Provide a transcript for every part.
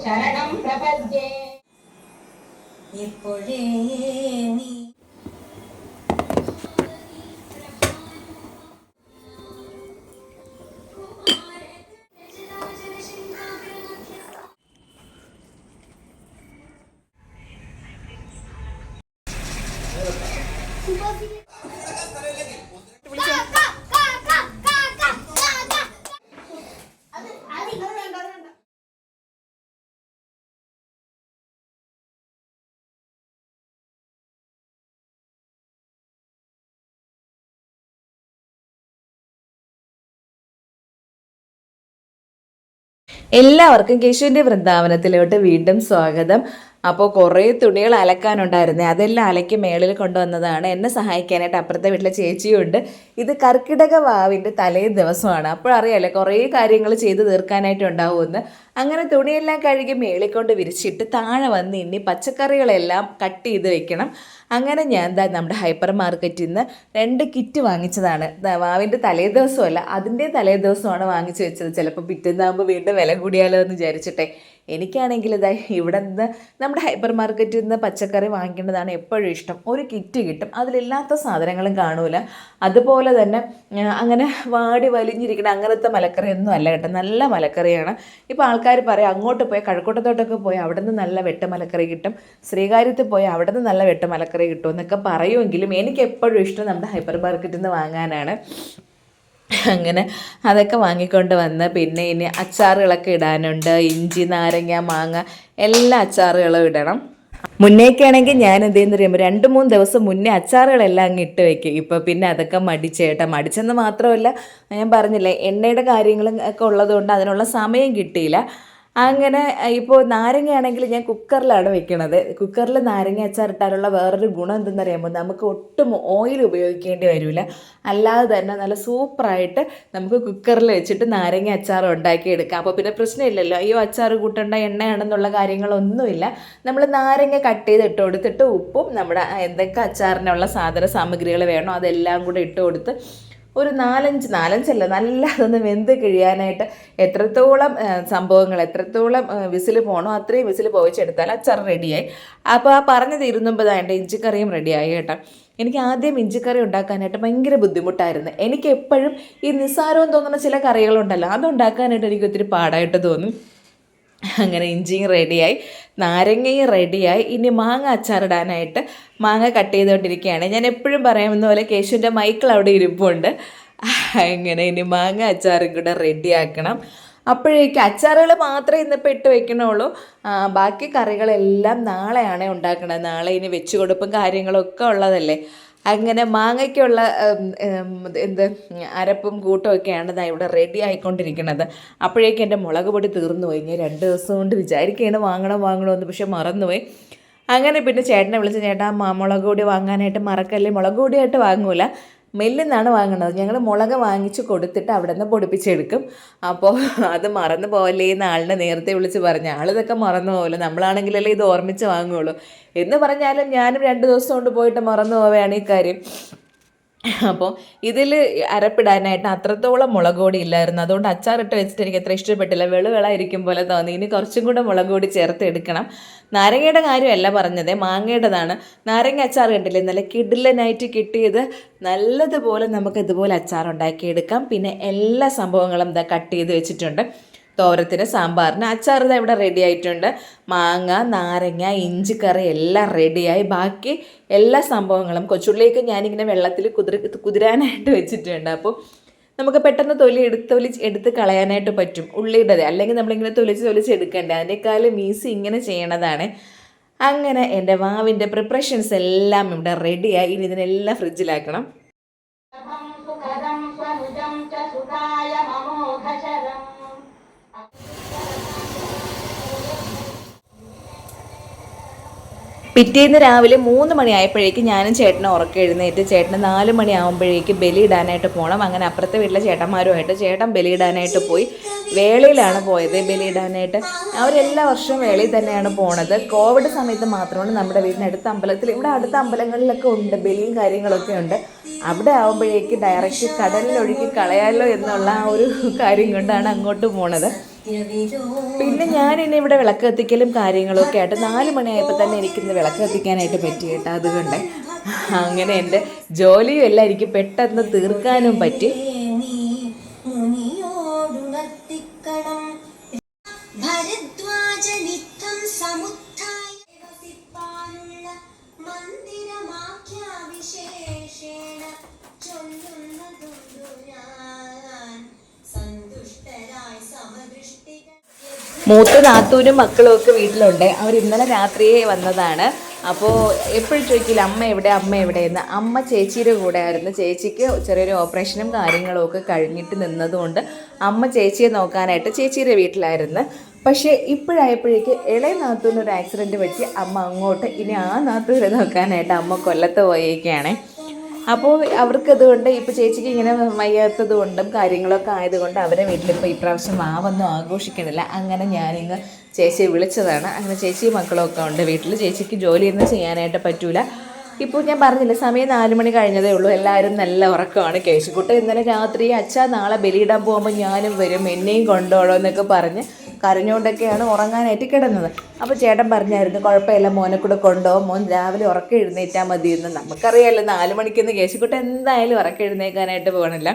ശരണം പ്രപദ്യേ എപ്പോഴേ നീ എല്ലാവർക്കും കേശുവിന്റെ വൃന്ദാവനത്തിലോട്ട് വീണ്ടും സ്വാഗതം. അപ്പോൾ കുറേ തുണികൾ അലക്കാനുണ്ടായിരുന്നേ. അതെല്ലാം അലക്കി മേളിൽ കൊണ്ടുവന്നതാണ്. എന്നെ സഹായിക്കാനായിട്ട് അപ്പുറത്തെ വീട്ടിലെ ചേച്ചിയുണ്ട്. ഇത് കർക്കിടക വാവിന്റെ തലേ ദിവസമാണ്. അപ്പോഴറിയാലോ കുറേ കാര്യങ്ങൾ ചെയ്ത് തീർക്കാനായിട്ട് ഉണ്ടാവുമെന്ന്. അങ്ങനെ തുണിയെല്ലാം കഴുകി മേളിൽ കൊണ്ട് വിരിച്ചിട്ട് താഴെ വന്ന് ഇനി പച്ചക്കറികളെല്ലാം കട്ട് ചെയ്ത് വെക്കണം. അങ്ങനെ ഞാൻ എന്താ നമ്മുടെ ഹൈപ്പർ മാർക്കറ്റിൽ നിന്ന് രണ്ട് കിറ്റ് വാങ്ങിച്ചതാണ്. വാവിന്റെ തലേ ദിവസമല്ല അതിന്റെ തലേ ദിവസമാണ് വാങ്ങിച്ചു വെച്ചത്. ചിലപ്പോൾ പിറ്റേന്നാകുമ്പോൾ വീണ്ടും വില കൂടിയാലോ എന്ന് വിചാരിച്ചിട്ടെ. എനിക്കാണെങ്കിൽ ഇതായി ഇവിടെ നിന്ന് നമ്മുടെ ഹൈപ്പർ മാർക്കറ്റിൽ നിന്ന് പച്ചക്കറി വാങ്ങിക്കേണ്ടതാണ് എപ്പോഴും ഇഷ്ടം. ഒരു കിറ്റ് കിട്ടും. അതിലില്ലാത്ത സാധനങ്ങളും കാണൂല. അതുപോലെ തന്നെ അങ്ങനെ വാടി വലിഞ്ഞിരിക്കുന്ന അങ്ങനത്തെ മലക്കറിയൊന്നും അല്ല കേട്ടോ. നല്ല മലക്കറിയാണ്. ഇപ്പോൾ ആൾക്കാർ പറയും അങ്ങോട്ട് പോയി കഴക്കൂട്ടത്തോട്ടൊക്കെ പോയി അവിടെ നിന്ന് നല്ല വെട്ടമലക്കറി കിട്ടും. ശ്രീകാര്യത്തിൽ പോയി അവിടെ നിന്ന് നല്ല വെട്ടമലക്കറി കിട്ടും എന്നൊക്കെ പറയുമെങ്കിലും എനിക്ക് എപ്പോഴും ഇഷ്ടം നമ്മുടെ ഹൈപ്പർ മാർക്കറ്റിൽ നിന്ന് വാങ്ങാനാണ്. അങ്ങനെ അതൊക്കെ വാങ്ങിക്കൊണ്ട് വന്ന് പിന്നെ ഇനി അച്ചാറുകളൊക്കെ ഇടാനുണ്ട് ഇഞ്ചി നാരങ്ങ മാങ്ങ എല്ലാ അച്ചാറുകളും ഇടണം. മുന്നേക്കാണെങ്കിൽ ഞാൻ എന്ത് ചെയ്യുന്ന പറയുമ്പോൾ രണ്ട് മൂന്ന് ദിവസം മുന്നേ അച്ചാറുകളെല്ലാം അങ്ങ് ഇട്ട് വെക്കും. ഇപ്പോൾ പിന്നെ അതൊക്കെ മടിച്ചേട്ട മടിച്ചെന്ന് മാത്രമല്ല ഞാൻ പറഞ്ഞില്ലേ എണ്ണയുടെ കാര്യങ്ങളും ഒക്കെ ഉള്ളതുകൊണ്ട് അതിനുള്ള സമയം കിട്ടിയില്ല. അങ്ങനെ ഇപ്പോൾ നാരങ്ങയാണെങ്കിൽ ഞാൻ കുക്കറിലാണ് വെക്കണത്. കുക്കറിൽ നാരങ്ങ അച്ചാറിട്ടാലുള്ള വേറൊരു ഗുണം എന്തെന്നറിയാമോ? നമുക്ക് ഒട്ടും ഓയിൽ ഉപയോഗിക്കേണ്ടി വരില്ല അല്ലാതെ തന്നെ നല്ല സൂപ്പറായിട്ട് നമുക്ക് കുക്കറിൽ വെച്ചിട്ട് നാരങ്ങ അച്ചാർ ഉണ്ടാക്കിയെടുക്കാം അപ്പോൾ പിന്നെ പ്രശ്നമില്ലല്ലോ. അയ്യോ അച്ചാർ കൂട്ടേണ്ട എണ്ണയാണെന്നുള്ള കാര്യങ്ങളൊന്നുമില്ല. നമ്മൾ നാരങ്ങ കട്ട് ചെയ്ത് ഇട്ട് കൊടുത്തിട്ട് ഉപ്പും നമ്മുടെ എന്തൊക്കെ അച്ചാറിനുള്ള സാധന സാമഗ്രികൾ വേണോ അതെല്ലാം കൂടെ ഇട്ട് കൊടുത്ത് ഒരു നാലഞ്ച് നാലഞ്ചല്ല നല്ല അതൊന്ന് വെന്ത് കഴിയാനായിട്ട് എത്രത്തോളം സംഭവങ്ങൾ എത്രത്തോളം വിസിൽ പോകണോ അത്രയും വിസിൽ പോയിച്ചെടുത്താൽ അച്ചാർ റെഡിയായി. അപ്പോൾ ആ പറഞ്ഞു തീരുന്നുമ്പോൾ എന്റെ ഇഞ്ചിക്കറിയും റെഡിയായി കേട്ടോ. എനിക്ക് ആദ്യം ഇഞ്ചിക്കറി ഉണ്ടാക്കാനായിട്ട് ഭയങ്കര ബുദ്ധിമുട്ടായിരുന്നു. എനിക്ക് എപ്പോഴും ഈ നിസ്സാരവും തോന്നുന്ന ചില കറികളുണ്ടല്ലോ അതുണ്ടാക്കാനായിട്ട് എനിക്ക് ഒത്തിരി പാടായിട്ട് തോന്നും. അങ്ങനെ ഇഞ്ചിയും റെഡിയായി നാരങ്ങയും റെഡിയായി ഇനി മാങ്ങ അച്ചാറിടാനായിട്ട് മാങ്ങ കട്ട് ചെയ്തുകൊണ്ടിരിക്കുകയാണ്. ഞാൻ എപ്പോഴും പറയാമെന്ന പോലെ കേശുവിന്റെ മൈക്കിൾ അവിടെ ഇരിപ്പുണ്ട്. അങ്ങനെ ഇനി മാങ്ങ അച്ചാറും കൂടെ റെഡിയാക്കണം അപ്പോഴേക്ക് അച്ചാറുകൾ മാത്രമേ ഇന്നിപ്പോൾ ഇട്ട് വെക്കണുള്ളൂ. ബാക്കി കറികളെല്ലാം നാളെയാണ് ഉണ്ടാക്കുന്നത് നാളെ ഇനി വെച്ച് കൊടുപ്പും കാര്യങ്ങളൊക്കെ ഉള്ളതല്ലേ. അങ്ങനെ മാങ്ങയ്ക്കുള്ള എന്ത് അരപ്പും കൂട്ടും ഒക്കെയാണ് ദാ ഇവിടെ റെഡി ആയിക്കൊണ്ടിരിക്കുന്നത്. അപ്പോഴേക്കും എന്റെ മുളക് പൊടി തീർന്നു പോയി. ഞാൻ രണ്ട് ദിവസം കൊണ്ട് വിചാരിക്കുകയാണ് വാങ്ങണം വാങ്ങണമെന്ന് പക്ഷെ മറന്നുപോയി അങ്ങനെ പിന്നെ ചേട്ടനെ വിളിച്ച് ചേട്ടാ മുളക് പൊടി വാങ്ങാനായിട്ട് മറക്കല്ലേ? മുളക് പൊടിയായിട്ട് വാങ്ങൂല. മെല്ലിന്നാണ് വാങ്ങുന്നത് ഞങ്ങൾ മുളക് വാങ്ങിച്ച് കൊടുത്തിട്ട് അവിടെ നിന്ന് പൊടിപ്പിച്ചെടുക്കും. അപ്പോൾ അത് മറന്നു പോകല്ലേ എന്ന് ആളിനെ നേരത്തെ വിളിച്ച് പറഞ്ഞ. ആളിതൊക്കെ മറന്നു പോകില്ല നമ്മളാണെങ്കിലല്ലേ ഇത് ഓർമ്മിച്ച് വാങ്ങുകയുള്ളൂ എന്ന് പറഞ്ഞാലും ഞാനും രണ്ട് ദിവസം കൊണ്ട് പോയിട്ട് മറന്നു പോവുകയാണ് ഈ കാര്യം. അപ്പോൾ ഇതിൽ അരപ്പിടാനായിട്ട് അത്രത്തോളം മുളക് ഇല്ലായിരുന്നു. അതുകൊണ്ട് അച്ചാറിട്ട് വെച്ചിട്ട് എനിക്ക് അത്ര ഇഷ്ടപ്പെട്ടില്ല. വെളുവിളായിരിക്കും പോലെ തോന്നി. ഇനി കുറച്ചും കൂടെ മുളക് പൊടി ചേർത്ത് എടുക്കണം. നാരങ്ങയുടെ കാര്യമല്ല പറഞ്ഞത്. മാങ്ങയുടേതാണ്. നാരങ്ങ അച്ചാർ കണ്ടില്ലേ? നല്ല കിഡിലനായിട്ട് കിട്ടിയത്. നല്ലതുപോലെ നമുക്ക് ഇതുപോലെ അച്ചാർ ഉണ്ടാക്കിയെടുക്കാം പിന്നെ എല്ലാ സംഭവങ്ങളും ഇതാ കട്ട് ചെയ്ത് വെച്ചിട്ടുണ്ട്. തോരത്തിന് സാമ്പാറിന് അച്ചാർ ഇതാ ഇവിടെ റെഡി ആയിട്ടുണ്ട്. മാങ്ങ നാരങ്ങ ഇഞ്ചിക്കറി എല്ലാം റെഡിയായി ബാക്കി എല്ലാ സംഭവങ്ങളും കൊച്ചുള്ളിയൊക്കെ ഞാനിങ്ങനെ വെള്ളത്തിൽ കുതിര കുതിരാനായിട്ട് വെച്ചിട്ടുണ്ട്. അപ്പോൾ നമുക്ക് പെട്ടെന്ന് തൊലി എടുത്ത് തൊലി എടുത്ത് കളയാനായിട്ട് പറ്റും. ഉള്ളിയുടെ അല്ലെങ്കിൽ നമ്മളിങ്ങനെ തൊലിച്ച് തൊലിച്ച് എടുക്കേണ്ടത് അതിനേക്കാളും ഈസി ഇങ്ങനെ ചെയ്യണതാണ്. അങ്ങനെ എന്റെ വാവിന്റെ പ്രിപ്പറേഷൻസ് എല്ലാം ഇവിടെ റെഡിയായി ഇനി ഇതിനെല്ലാം ഫ്രിഡ്ജിലാക്കണം പിറ്റേന്ന് രാവിലെ മൂന്ന് മണിയായപ്പോഴേക്കും ഞാനും ചേട്ടനെ ഉറക്കം എഴുന്നേറ്റ് ചേട്ടന് നാല് ബലി ഇടാനായിട്ട് പോകണം അങ്ങനെ അപ്പുറത്തെ വീട്ടിലെ ചേട്ടന്മാരുമായിട്ട് ചേട്ടൻ ബലി ഇടാനായിട്ട് പോയി. വേളയിലാണ് പോയത് ബലിയിടാനായിട്ട്. അവരെല്ലാ വർഷവും വേളയിൽ തന്നെയാണ് പോണത്. കോവിഡ് സമയത്ത് മാത്രമാണ് നമ്മുടെ വീടിനടുത്ത അമ്പലത്തിൽ ഇവിടെ അടുത്ത അമ്പലങ്ങളിലൊക്കെ ഉണ്ട് ബലിയും കാര്യങ്ങളൊക്കെ ഉണ്ട്. അവിടെ ആവുമ്പോഴേക്ക് ഡയറക്റ്റ് കടലിലൊഴുക്കി കളയാലോ എന്നുള്ള ആ ഒരു കാര്യം കൊണ്ടാണ് അങ്ങോട്ട് പോണത്. പിന്നെ ഞാൻ ഇനി ഇവിടെ വിളക്ക് കത്തിക്കലും കാര്യങ്ങളും ഒക്കെ ആയിട്ട് നാല് മണിയായപ്പോൾ തന്നെ എനിക്കിന്ന് വിളക്ക് കത്തിക്കാനായിട്ട് പറ്റി കേട്ടോ അതുകൊണ്ട്. അങ്ങനെ എന്റെ ജോലിയും എല്ലാം എനിക്ക് പെട്ടെന്ന് തീർക്കാനും പറ്റി. സമദൃഷ്ടികൾ മൂത്ത നാത്തൂരും മക്കളും ഒക്കെ വീട്ടിലുണ്ട്. അവർ ഇന്നലെ രാത്രിയെ വന്നതാണ്. അപ്പോൾ എപ്പോഴും ചോദിക്കില്ല അമ്മ എവിടെ? അമ്മ എവിടെയെന്ന്? അമ്മ ചേച്ചിയുടെ കൂടെ ആയിരുന്നു ചേച്ചിക്ക് ചെറിയൊരു ഓപ്പറേഷനും കാര്യങ്ങളും ഒക്കെ കഴിഞ്ഞിട്ട് നിന്നതുകൊണ്ട് അമ്മ ചേച്ചിയെ നോക്കാനായിട്ട് ചേച്ചിയുടെ വീട്ടിലായിരുന്നു. പക്ഷേ ഇപ്പോഴായപ്പോഴേക്ക് ഇളയ നാത്തൂന് ഒരു ആക്സിഡന്റ് പറ്റി അമ്മ അങ്ങോട്ട്. ഇനി ആ നാത്തൂരെ നോക്കാനായിട്ട് അമ്മ കൊല്ലത്ത് പോയേക്കാണ്. അപ്പോൾ അവർക്കതുകൊണ്ട് ഇപ്പോൾ ചേച്ചിക്ക് ഇങ്ങനെ വയ്യാത്തത് കൊണ്ടും കാര്യങ്ങളൊക്കെ ആയതുകൊണ്ട് അവരെ വീട്ടിലിപ്പോൾ ഇപ്രാവശ്യം മാവൊന്നും ആഘോഷിക്കണില്ല. അങ്ങനെ ഞാനിങ്ങ് ചേച്ചിയെ വിളിച്ചതാണ്. അങ്ങനെ ചേച്ചിയും മക്കളൊക്കെ ഉണ്ട് വീട്ടിൽ. ചേച്ചിക്ക് ജോലിയൊന്നും ചെയ്യാനായിട്ട് പറ്റൂല. ഇപ്പോൾ ഞാൻ പറഞ്ഞില്ല സമയം നാല് മണി കഴിഞ്ഞതേ ഉള്ളൂ. എല്ലാവരും നല്ല ഉറക്കമാണ്. കേശുക്കുട്ട ഇന്നലെ രാത്രി അച്ഛാ നാളെ ബലിയിടാൻ പോകുമ്പോൾ ഞാനും വരും എന്നെയും കൊണ്ടുപോകണം എന്നൊക്കെ പറഞ്ഞ് കരഞ്ഞുകൊണ്ടൊക്കെയാണ് ഉറങ്ങാനായിട്ട് കിടന്നത് അപ്പോൾ ചേട്ടൻ പറഞ്ഞായിരുന്നു കുഴപ്പമില്ല മോനെ കൂടെ കൊണ്ടുപോകും മോൻ രാവിലെ ഉറക്കം എഴുന്നേറ്റാൽ മതിയെന്ന്. നമുക്കറിയാമല്ലോ നാല് മണിക്കൊന്ന് കേശുക്കുട്ട എന്തായാലും ഉറക്കം എഴുന്നേക്കാനായിട്ട് പോകണില്ല.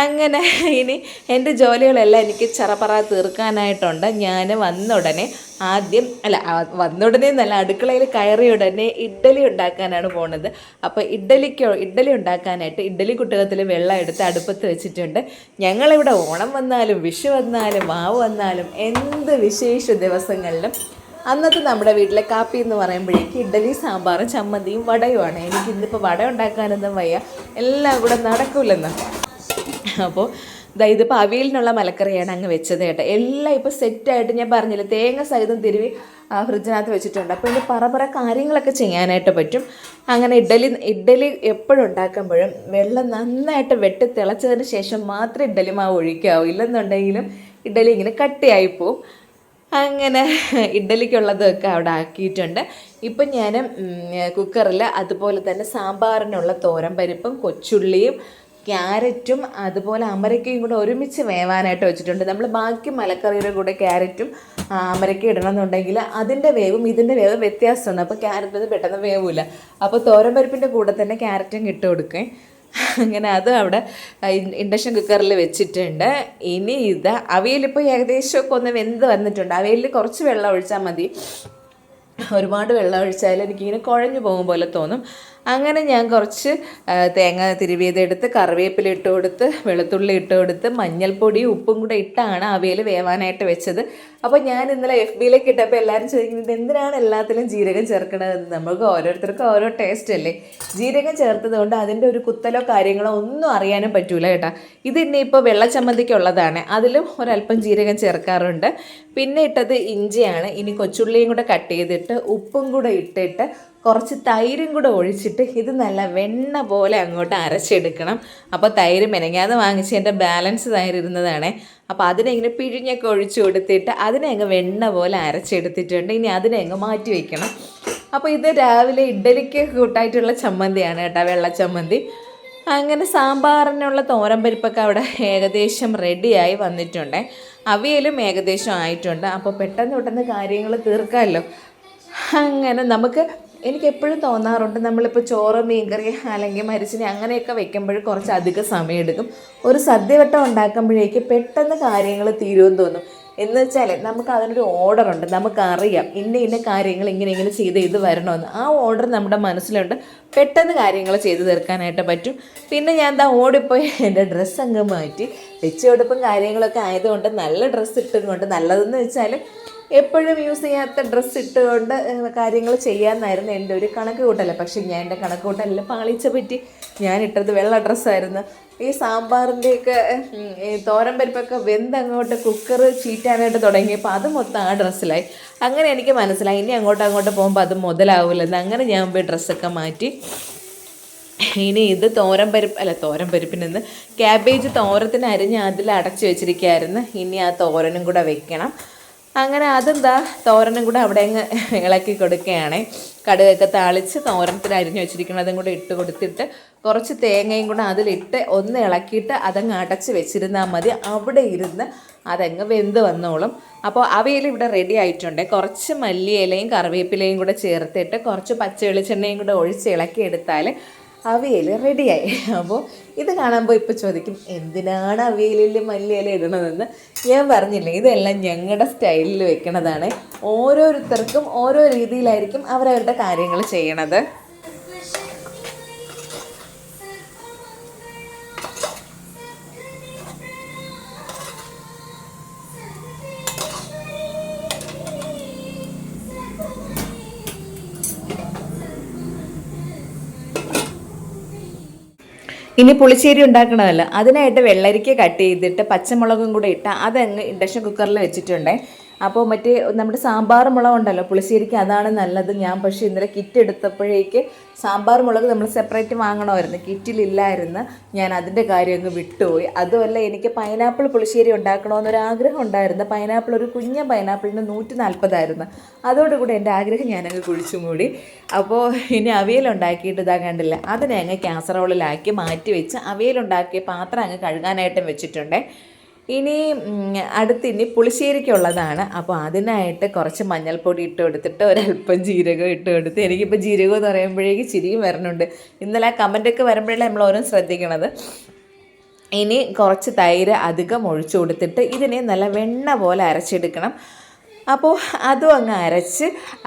അങ്ങനെ ഇനി എന്റെ ജോലികളെല്ലാം എനിക്ക് ചറപറ തീർക്കാനായിട്ടുണ്ട്. ഞാൻ വന്ന ഉടനെ ആദ്യം അല്ല വന്ന ഉടനെ എന്നല്ല അടുക്കളയിൽ കയറിയ ഉടനെ ഇഡ്ഡലി ഉണ്ടാക്കാനാണ് പോണത്. അപ്പോൾ ഇഡ്ഡലിക്ക് ഇഡ്ഡലി ഉണ്ടാക്കാനായിട്ട് ഇഡ്ഡലി കുട്ടകത്തിൽ വെള്ളം എടുത്ത് അടുപ്പത്ത് വെച്ചിട്ടുണ്ട്. ഞങ്ങളിവിടെ ഓണം വന്നാലും വിഷു വന്നാലും മാവ് വന്നാലും എന്ത് വിശേഷ ദിവസങ്ങളിലും അന്നത്തെ നമ്മുടെ വീട്ടിലെ കാപ്പി എന്ന് പറയുമ്പോഴേക്ക് ഇഡ്ഡലി സാമ്പാറും ചമ്മന്തിയും വടയുമാണ്. എനിക്ക് ഇന്നിപ്പോൾ വട ഉണ്ടാക്കാനൊന്നും വയ്യ. എല്ലാം കൂടെ നടക്കൂലെന്ന്. അപ്പോൾ ദാ ഇതിപ്പോൾ അവിയലിനുള്ള മലക്കറിയാണ് അങ്ങ് വെച്ചത് കേട്ടോ. എല്ലാം ഇപ്പോൾ സെറ്റായിട്ട് ഞാൻ പറഞ്ഞില്ല തേങ്ങ സഹിതം തിരുവി ഫ്രിഡ്ജിനകത്ത് വെച്ചിട്ടുണ്ട്. അപ്പോൾ ഇതിന് പറ പറ കാര്യങ്ങളൊക്കെ ചെയ്യാനായിട്ട് പറ്റും. അങ്ങനെ ഇഡ്ഡലി ഇഡ്ഡലി എപ്പോഴും ഉണ്ടാക്കുമ്പോഴും വെള്ളം നന്നായിട്ട് വെട്ടി തിളച്ചതിന് ശേഷം മാത്രമേ ഇഡ്ഡലി മാവ് ഒഴിക്കാവൂ. ഇല്ലെന്നുണ്ടെങ്കിലും ഇഡ്ഡലി ഇങ്ങനെ കട്ടിയായി പോവും. അങ്ങനെ ഇഡ്ഡലിക്കുള്ളതൊക്കെ അവിടെ ആക്കിയിട്ടുണ്ട്. ഇപ്പം ഞാൻ കുക്കറിൽ അതുപോലെ തന്നെ സാമ്പാറിനുള്ള തോരൻ പരിപ്പും കൊച്ചുള്ളിയും ക്യാരറ്റും അതുപോലെ അമരക്കയും കൂടെ ഒരുമിച്ച് വേവാനായിട്ട് വെച്ചിട്ടുണ്ട്. നമ്മൾ ബാക്കി മലക്കറിയുടെ കൂടെ ക്യാരറ്റും അമരക്ക ഇടണം ഇടണമെന്നുണ്ടെങ്കിൽ അതിന്റെ വേവും ഇതിന്റെ വേവും വ്യത്യാസമാണ്. അപ്പോൾ ക്യാരറ്റ് പെട്ടെന്ന് വേവില്ല അപ്പോൾ തോരൻ പരിപ്പിന്റെ കൂടെ തന്നെ ക്യാരറ്റും ഇട്ട് കൊടുക്കേ. അങ്ങനെ അത് അവിടെ ഇൻഡക്ഷൻ കുക്കറിൽ വെച്ചിട്ടുണ്ട്. ഇനി ഇത് അവയിലിപ്പോൾ ഏകദേശമൊക്കെ ഒന്ന് വെന്ത് വന്നിട്ടുണ്ട്. അവയിൽ കുറച്ച് വെള്ളം ഒഴിച്ചാൽ മതി. ഒരുപാട് വെള്ളം ഒഴിച്ചാൽ എനിക്കിങ്ങനെ കുഴഞ്ഞു പോകും പോലെ തോന്നും. അങ്ങനെ ഞാൻ കുറച്ച് തേങ്ങ തിരുവിയതെടുത്ത് കറിവേപ്പില ഇട്ട് കൊടുത്ത് വെളുത്തുള്ളി ഇട്ട് കൊടുത്ത് മഞ്ഞൾപ്പൊടി ഉപ്പും കൂടെ ഇട്ടാണ് അവയിൽ വേവാനായിട്ട് വെച്ചത്. അപ്പോൾ ഞാൻ ഇന്നലെ എഫ് ബിയിലേക്ക് ഇട്ടപ്പോൾ എല്ലാവരും ചോദിക്കുന്നത് എന്തിനാണ് എല്ലാത്തിലും ജീരകം ചേർക്കണതെന്ന് നമുക്ക് ഓരോരുത്തർക്കും ഓരോ ടേസ്റ്റ് അല്ലേ? ജീരകം ചേർത്തത് കൊണ്ട് അതിന്റെ ഒരു കുത്തലോ കാര്യങ്ങളോ ഒന്നും അറിയാനും പറ്റൂല കേട്ടോ. ഇത് ഇനി ഇപ്പോൾ വെള്ളച്ചമ്മന്തിക്കുള്ളതാണ്. അതിലും ഒരല്പം ജീരകം ചേർക്കാറുണ്ട്. പിന്നെ ഇട്ടത് ഇഞ്ചിയാണ്. ഇനി കൊച്ചുള്ളിയും കൂടെ കട്ട് ചെയ്തിട്ട് ഉപ്പും കൂടെ ഇട്ടിട്ട് കുറച്ച് തൈരും കൂടെ ഒഴിച്ചിട്ട് ഇത് നല്ല വെണ്ണ പോലെ അങ്ങോട്ട് അരച്ചെടുക്കണം. അപ്പോൾ തൈര് മെനങ്ങാതെ വാങ്ങിച്ച് എന്റെ ബാലൻസ് തൈര് അപ്പോൾ അതിനെ ഇങ്ങനെ പിഴിഞ്ഞൊക്കെ ഒഴിച്ചു കൊടുത്തിട്ട് അതിനെ അങ്ങ് വെണ്ണ പോലെ അരച്ചെടുത്തിട്ടുണ്ട്. ഇനി അതിനെ അങ്ങ് മാറ്റി വയ്ക്കണം അപ്പോൾ ഇത് രാവിലെ ഇഡ്ഡലിക്ക് കൂട്ടായിട്ടുള്ള ചമ്മന്തിയാണ് കേട്ടോ വെള്ള ചമ്മന്തി. അങ്ങനെ സാമ്പാറിനുള്ള തോരൻ പരിപ്പൊക്കെ അവിടെ ഏകദേശം റെഡിയായി വന്നിട്ടുണ്ട്. അവിയലും ഏകദേശം ആയിട്ടുണ്ട്. അപ്പോൾ പെട്ടെന്ന് പെട്ടെന്ന് കാര്യങ്ങൾ തീർക്കാമല്ലോ. അങ്ങനെ നമുക്ക് എനിക്ക് എപ്പോഴും തോന്നാറുണ്ട് നമ്മളിപ്പോൾ ചോറ് മീൻകറി അല്ലെങ്കിൽ മരിച്ചിനി അങ്ങനെയൊക്കെ വെക്കുമ്പോൾ കുറച്ച് അധികം സമയമെടുക്കും. ഒരു സദ്യവട്ടം ഉണ്ടാക്കുമ്പോഴേക്ക് പെട്ടെന്ന് കാര്യങ്ങൾ തീരുമെന്ന് തോന്നും. എന്ന് വെച്ചാൽ നമുക്ക് അതിനൊരു ഓർഡർ ഉണ്ട്. നമുക്കറിയാം ഇന്ന ഇന്ന കാര്യങ്ങൾ ഇങ്ങനെ ഇങ്ങനെ ചെയ്ത് ഇത് വരണമെന്ന്. ആ ഓർഡർ നമ്മുടെ മനസ്സിലുണ്ട്. പെട്ടെന്ന് കാര്യങ്ങൾ ചെയ്തു തീർക്കാനായിട്ട് പറ്റും. പിന്നെ ഞാൻ എന്താ ഓടിപ്പോയി എന്റെ ഡ്രസ്സ് അങ്ങ് മാറ്റി. വെച്ചുകൊടുപ്പും കാര്യങ്ങളൊക്കെ ആയതുകൊണ്ട് നല്ല ഡ്രസ്സ് ഇട്ടുകൊണ്ട് നല്ലതെന്ന് വെച്ചാൽ എപ്പോഴും യൂസ് ചെയ്യാത്ത ഡ്രസ്സ് ഇട്ടുകൊണ്ട് കാര്യങ്ങൾ ചെയ്യാമെന്നായിരുന്നു എന്റെ ഒരു കണക്ക് കൂട്ടൽ പക്ഷേ ഞാൻ എന്റെ കണക്ക് കൂട്ടലിൽ പാളിച്ച പറ്റി ഞാൻ ഇട്ടത് വെള്ള ഡ്രസ്സായിരുന്നു ഈ സാമ്പാറിന്റെയൊക്കെ തോരൻ പരിപ്പൊക്കെ വെന്ത് അങ്ങോട്ട് കുക്കർ ചീറ്റാനായിട്ട് തുടങ്ങിയപ്പോൾ അത് മൊത്തം ആ ഡ്രസ്സിലായി അങ്ങനെ എനിക്ക് മനസ്സിലായി. ഇനി അങ്ങോട്ട് അങ്ങോട്ട് പോകുമ്പോൾ അത് മുതലാവില്ലെന്ന് അങ്ങനെ ഞാൻ പോയി ഡ്രസ്സൊക്കെ മാറ്റി. ഇനി ഇത് തോരൻ പരിപ്പ് അല്ല തോരൻ പരിപ്പിൽ നിന്ന് ക്യാബേജ് തോരത്തിന് അരിഞ്ഞ് അതിൽ അടച്ചു വെച്ചിരിക്കുകയായിരുന്നു ഇനി ആ തോരനും കൂടെ വെക്കണം. അങ്ങനെ അതെന്താ? തോരനും കൂടെ അവിടെ അങ്ങ് ഇളക്കി കൊടുക്കുകയാണേ. കടുകൊക്കെ താളിച്ച് തോരനത്തിൽ അരിഞ്ഞു വെച്ചിരിക്കുന്നതും കൂടെ ഇട്ട് കൊടുത്തിട്ട് കുറച്ച് തേങ്ങയും കൂടെ അതിലിട്ട് ഒന്ന് ഇളക്കിയിട്ട് അതങ്ങ് അടച്ച് വെച്ചിരുന്നാൽ മതി. അവിടെ ഇരുന്ന് അതങ്ങ് വെന്ത് വന്നോളും. അപ്പോൾ അവയിൽ ഇവിടെ റെഡി ആയിട്ടുണ്ട്. കുറച്ച് മല്ലിയിലയും കറിവേപ്പിലയും കൂടെ ചേർത്തിട്ട് കുറച്ച് പച്ച വെളിച്ചെണ്ണയും കൂടെ ഒഴിച്ച് ഇളക്കി എടുത്താൽ അവിയൽ റെഡിയായി. അപ്പോൾ ഇത് കാണുമ്പോൾ ഇപ്പോൾ ചോദിക്കും എന്തിനാണ് അവിയലിൽ മല്ലിയില ഇടണതെന്ന്? ഞാൻ പറഞ്ഞില്ല ഇതെല്ലാം ഞങ്ങളുടെ സ്റ്റൈലിൽ വെക്കണതാണ്. ഓരോരുത്തർക്കും ഓരോ രീതിയിലായിരിക്കും അവരവരുടെ കാര്യങ്ങൾ ചെയ്യണത്. ഇനി പുളിശ്ശേരി ഉണ്ടാക്കണമല്ലോ. അതിനായിട്ട് വെള്ളരിക്ക കട്ട് ചെയ്തിട്ട് പച്ചമുളകും കൂടെ ഇട്ട് അതങ്ങ് ഇൻഡക്ഷൻ കുക്കറിൽ വെച്ചിട്ടുണ്ടേ. അപ്പോൾ മറ്റേ നമ്മുടെ സാമ്പാർ മുളക് ഉണ്ടല്ലോ പുളിശ്ശേരിക്ക് അതാണ് നല്ലത്. ഞാൻ പക്ഷേ ഇന്നലെ കിറ്റ് എടുത്തപ്പോഴേക്ക് സാമ്പാർ മുളക് നമ്മൾ സെപ്പറേറ്റ് വാങ്ങണമായിരുന്നു. കിറ്റിലില്ലായിരുന്നു ഞാൻ അതിന്റെ കാര്യം അങ്ങ് വിട്ടുപോയി. അതുമല്ല എനിക്ക് പൈനാപ്പിൾ പുളിശ്ശേരി ഉണ്ടാക്കണമെന്നൊരു ആഗ്രഹം ഉണ്ടായിരുന്നു. പൈനാപ്പിൾ ഒരു കുഞ്ഞ പൈനാപ്പിളിന് നൂറ്റി നാൽപ്പതായിരുന്നു അതോടുകൂടി എന്റെ ആഗ്രഹം ഞാനങ്ങ് കുഴിച്ചു മൂടി. അപ്പോൾ ഇനി അവിയലുണ്ടാക്കിയിട്ട് ഇതാ കണ്ടില്ല അതിനെ അങ്ങ് ക്യാസറോളിലാക്കി മാറ്റി വെച്ച് അവിയലുണ്ടാക്കിയ പാത്രം അങ്ങ് കഴുകാനായിട്ടും വെച്ചിട്ടുണ്ടേ. ഇനി അടുത്ത് ഇനി പുളിശ്ശേരിക്കുള്ളതാണ്. അപ്പോൾ അതിനായിട്ട് കുറച്ച് മഞ്ഞൾപ്പൊടി ഇട്ട് കൊടുത്തിട്ട് ഒരല്പം ജീരകം ഇട്ട് കൊടുത്ത് എനിക്കിപ്പോൾ ജീരകം എന്ന് പറയുമ്പോഴേക്ക് ചിരിയും വരുന്നുണ്ട് ഇന്നലെ ആ കമന്റൊക്കെ വരുമ്പോഴല്ലേ നമ്മൾ ഓരോ ശ്രദ്ധിക്കണത്. ഇനി കുറച്ച് തൈര് അധികം ഒഴിച്ചു കൊടുത്തിട്ട് ഇതിനെ നല്ല വെണ്ണ പോലെ അരച്ചെടുക്കണം. അപ്പോൾ അതും അങ്ങ് അരച്ച്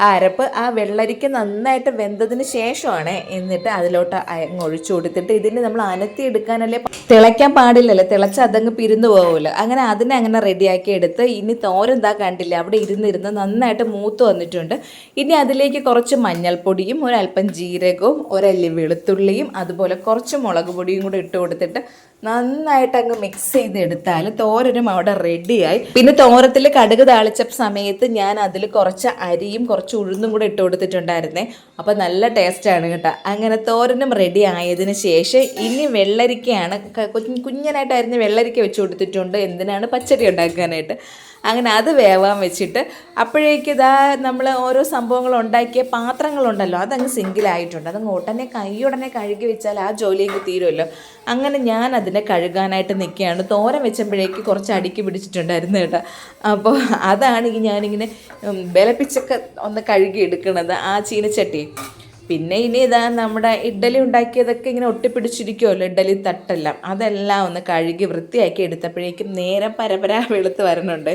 അരപ്പ് ആ വെള്ളരിക്ക നന്നായിട്ട് വെന്തതിന് ശേഷമാണ് എന്നിട്ട് അതിലോട്ട് അങ്ങ് ഒഴിച്ചു കൊടുത്തിട്ട് ഇതിന് നമ്മൾ അനത്തി എടുക്കാനല്ലേ തിളയ്ക്കാൻ പാടില്ലല്ലോ. തിളച്ച് അതങ്ങ് പിരിന്നു പോകുമല്ലോ അങ്ങനെ അതിനെ അങ്ങനെ റെഡിയാക്കി എടുത്ത് ഇനി തോരെന്താ കണ്ടില്ല അവിടെ ഇരുന്നിരുന്ന് നന്നായിട്ട് മൂത്ത് വന്നിട്ടുണ്ട്. ഇനി അതിലേക്ക് കുറച്ച് മഞ്ഞൾപ്പൊടിയും ഒരല്പം ജീരകവും ഒരല്ലി വെളുത്തുള്ളിയും അതുപോലെ കുറച്ച് മുളക് പൊടിയും കൂടെ ഇട്ട് കൊടുത്തിട്ട് നന്നായിട്ട് അങ്ങ് മിക്സ് ചെയ്തെടുത്താൽ തോരനും അവിടെ റെഡിയായി പിന്നെ തോരത്തിൽ കടുക് താളിച്ച സമയത്ത് ഞാൻ അതിൽ കുറച്ച് അരിയും കുറച്ച് ഉഴുന്നും കൂടെ ഇട്ട് കൊടുത്തിട്ടുണ്ടായിരുന്നേ. അപ്പോൾ നല്ല ടേസ്റ്റാണ് കേട്ടോ. അങ്ങനെ തോരനും റെഡി ആയതിന് ശേഷം ഇനി വെള്ളരിക്കയാണ്. കുഞ്ഞനായിട്ടായിരുന്നു കുഞ്ഞ് വെള്ളരിക്ക വെച്ച് കൊടുത്തിട്ടുണ്ട്. എന്തിനാണ് പച്ചടി ഉണ്ടാക്കാനായിട്ട്? അങ്ങനെ അത് വേവാൻ വെച്ചിട്ട് അപ്പോഴേക്ക് ഇതാ നമ്മൾ ഓരോ സംഭവങ്ങൾ ഉണ്ടാക്കിയ പാത്രങ്ങളുണ്ടല്ലോ അതങ്ങ് സിങ്കിലായിട്ടുണ്ട് അതങ്ങ് ഉടനെ കൈയുടനെ കഴുകി വെച്ചാൽ ആ ജോലിയൊക്കെ തീരുമല്ലോ. അങ്ങനെ ഞാൻ അതിനെ കഴുകാനായിട്ട് നിൽക്കുകയാണ്. തോരൻ വെച്ചപ്പോഴേക്ക് കുറച്ച് അടുക്കി പിടിച്ചിട്ടുണ്ടായിരുന്നു കേട്ടോ. അപ്പോൾ അതാണ് ഞാനിങ്ങനെ ബലപ്പിച്ചൊക്കെ ഒന്ന് കഴുകി എടുക്കുന്നത്. ആ ചീനച്ചട്ടി. പിന്നെ ഇനി ഇതാ നമ്മുടെ ഇഡ്ഡലി ഉണ്ടാക്കിയതൊക്കെ ഇങ്ങനെ ഒട്ടിപ്പിടിച്ചിരിക്കുമല്ലോ ഇഡ്ഡലി തട്ടെല്ലാം. അതെല്ലാം ഒന്ന് കഴുകി വൃത്തിയാക്കി എടുത്തപ്പോഴേക്കും നേരെ പരപരാ വെളുത്ത് വരണുണ്ട്.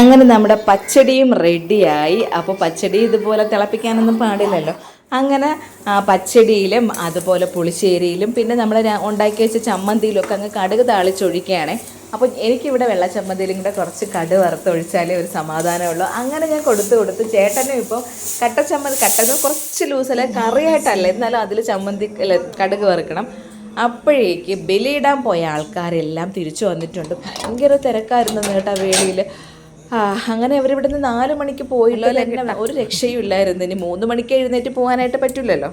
അങ്ങനെ നമ്മുടെ പച്ചടിയും റെഡിയായി അപ്പോൾ പച്ചടി ഇതുപോലെ തിളപ്പിക്കാനൊന്നും പാടില്ലല്ലോ. അങ്ങനെ പച്ചടിയിലും അതുപോലെ പുളിശ്ശേരിയിലും പിന്നെ നമ്മൾ ഉണ്ടാക്കി വെച്ച ചമ്മന്തിയിലും ഒക്കെ അങ്ങ് കടുക് താളിച്ചൊഴിക്കുകയാണ്. അപ്പോൾ എനിക്കിവിടെ വെള്ള ചമ്മന്തിയിലും കൂടെ കുറച്ച് കടു വറുത്തൊഴിച്ചാലേ ഒരു സമാധാനമുള്ളൂ. അങ്ങനെ ഞാൻ കൊടുത്ത് കൊടുത്ത് ചേട്ടനും ഇപ്പോൾ കട്ട ചമ്മന്തി കട്ടന്ന് കുറച്ച് ലൂസല്ല കറിയായിട്ടല്ല. എന്നാലും അതിൽ ചമ്മന്തി കടുക് വറുക്കണം. അപ്പോഴേക്ക് ബലിയിടാൻ പോയ ആൾക്കാരെല്ലാം തിരിച്ചു വന്നിട്ടുണ്ട്. ഭയങ്കര തിരക്കായിരുന്നു കേട്ടോ വേളിയിൽ ആ അങ്ങനെ അവരിവിടെ നിന്ന് നാല് മണിക്ക് പോയില്ല ഒരു രക്ഷയും ഇല്ലായിരുന്നു ഇനി മൂന്ന് മണിക്ക് എഴുന്നേറ്റ് പോകാനായിട്ട് പറ്റില്ലല്ലോ.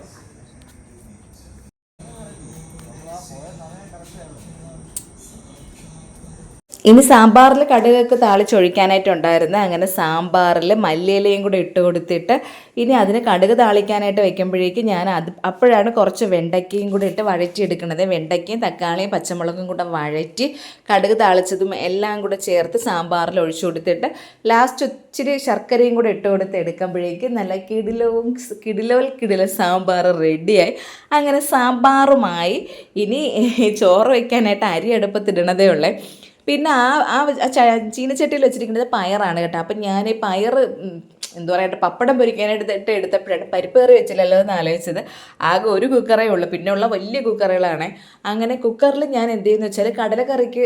ഇനി സാമ്പാറിൽ കടുകൊക്കെ താളിച്ചൊഴിക്കാനായിട്ടുണ്ടായിരുന്നു. അങ്ങനെ സാമ്പാറിൽ മല്ലിയിലയും കൂടെ ഇട്ട് കൊടുത്തിട്ട് ഇനി അതിന് കടുക് താളിക്കാനായിട്ട് വെക്കുമ്പോഴേക്ക് ഞാൻ അത് അപ്പോഴാണ് കുറച്ച് വെണ്ടയ്ക്കയും കൂടെ ഇട്ട് വഴറ്റിയെടുക്കുന്നത്. വെണ്ടയ്ക്കയും തക്കാളിയും പച്ചമുളകും കൂടെ വഴറ്റി കടുക് താളിച്ചതും എല്ലാം കൂടെ ചേർത്ത് സാമ്പാറിൽ ഒഴിച്ചു കൊടുത്തിട്ട് ലാസ്റ്റ് ഇച്ചിരി ശർക്കരയും കൂടെ ഇട്ട് കൊടുത്ത് എടുക്കുമ്പോഴേക്ക് നല്ല കിടിലവും കിടിലോൽ കിടില സാമ്പാർ റെഡിയായി. അങ്ങനെ സാമ്പാറുമായി ഇനി ചോറ് വയ്ക്കാനായിട്ട് അരി അടുപ്പത്തിടണതേ ഉള്ളേ. പിന്നെ ആ ആ ചീനച്ചട്ടിയിൽ വെച്ചിരിക്കുന്നത് പയറാണ് കേട്ടോ. അപ്പം ഞാൻ പയർ എന്താ പറയുക പപ്പടം പൊരിക്കാനായിട്ട് ഇട്ട് എടുത്തപ്പോഴാണ് പരിപ്പ് കറി വെച്ചില്ലല്ലോ എന്ന് ആലോചിച്ചത്. ആകെ ഒരു കുക്കറേ ഉള്ളൂ. പിന്നെ ഉള്ള വലിയ കുക്കറുകളാണ്. അങ്ങനെ കുക്കറിൽ ഞാൻ എന്ത് ചെയ്യുന്നു വെച്ചാൽ കടലക്കറിക്ക്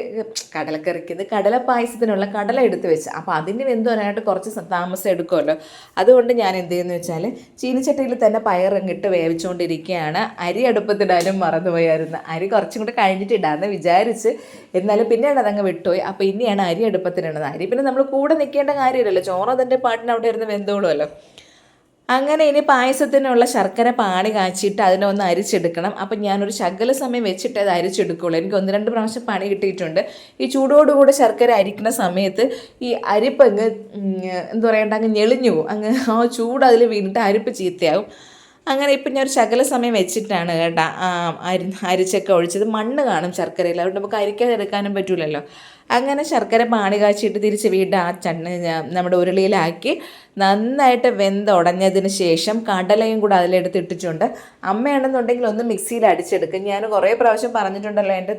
കടലക്കറിക്ക് ഇത് കടല പായസത്തിനുള്ള കടല എടുത്ത് വെച്ച്. അപ്പോൾ അതിന് വെന്ത് കുറച്ച് താമസം എടുക്കുമല്ലോ. അതുകൊണ്ട് ഞാൻ എന്ത് ചെയ്യുന്നു വെച്ചാൽ ചീനിച്ചട്ടിയിൽ തന്നെ പയറങ്ങിട്ട് വേവിച്ചുകൊണ്ടിരിക്കുകയാണ്. അരി അടുപ്പത്തിടാനും മറന്നുപോയായിരുന്നു. അരി കുറച്ചും കൂടെ കഴിഞ്ഞിട്ട് ഇടാമെന്ന് വിചാരിച്ച്. എന്നാലും പിന്നെയാണ് അതങ്ങ് വിട്ടുപോയി. അപ്പോൾ ഇനിയാണ് അരി അടുപ്പത്തിനിടുന്നത് അരി പിന്നെ നമ്മൾ കൂടെ നിൽക്കേണ്ട കാര്യമില്ലല്ലോ. ചോറ് അതിന്റെ പാട്ടിന് അവിടെ ഇരുന്ന് വെന്തോളുമല്ലോ അങ്ങനെ ഇനി പായസത്തിനുള്ള ശർക്കര പാനി കാച്ചിട്ട് അതിനെ ഒന്ന് അരിച്ചെടുക്കണം. അപ്പം ഞാനൊരു ശകല സമയം വെച്ചിട്ട് അത് അരിച്ചെടുക്കുള്ളൂ. എനിക്ക് ഒന്ന് രണ്ട് പ്രാവശ്യം പണി കിട്ടിയിട്ടുണ്ട്. ഈ ചൂടോടുകൂടെ ശർക്കര അരിക്കുന്ന സമയത്ത് ഈ അരിപ്പ് അങ്ങ് എന്താ പറയണ്ട അങ്ങ് ഞെളിഞ്ഞു പോകും. അങ്ങ് ആ ചൂട് അതിൽ വീണിട്ട് അരിപ്പ് ചീത്തയാവും അങ്ങനെ ഇപ്പം ഞാൻ ഒരു ശകല സമയം വെച്ചിട്ടാണ് കേട്ടോ അരി അരിച്ചൊക്കെ ഒഴിച്ചത്. മണ്ണ് കാണും ശർക്കരയിൽ. അതുകൊണ്ട് നമുക്ക് അരിക്കാതെ എടുക്കാനും പറ്റൂലല്ലോ. അങ്ങനെ ശർക്കര പാണി കാച്ചിട്ട് തിരിച്ച് വീണ്ടും ആ ചണ്ണ് നമ്മുടെ ഉരുളിയിലാക്കി നന്നായിട്ട് വെന്ത് ഉടഞ്ഞതിന് ശേഷം കടലയും കൂടെ അതിലെടുത്ത് ഇട്ടിട്ടുണ്ട്. അമ്മയാണെന്നുണ്ടെങ്കിൽ ഒന്ന് മിക്സിയിൽ അടിച്ചെടുക്കും. ഞാൻ കുറേ പ്രാവശ്യം പറഞ്ഞിട്ടുണ്ടല്ലോ എന്റെ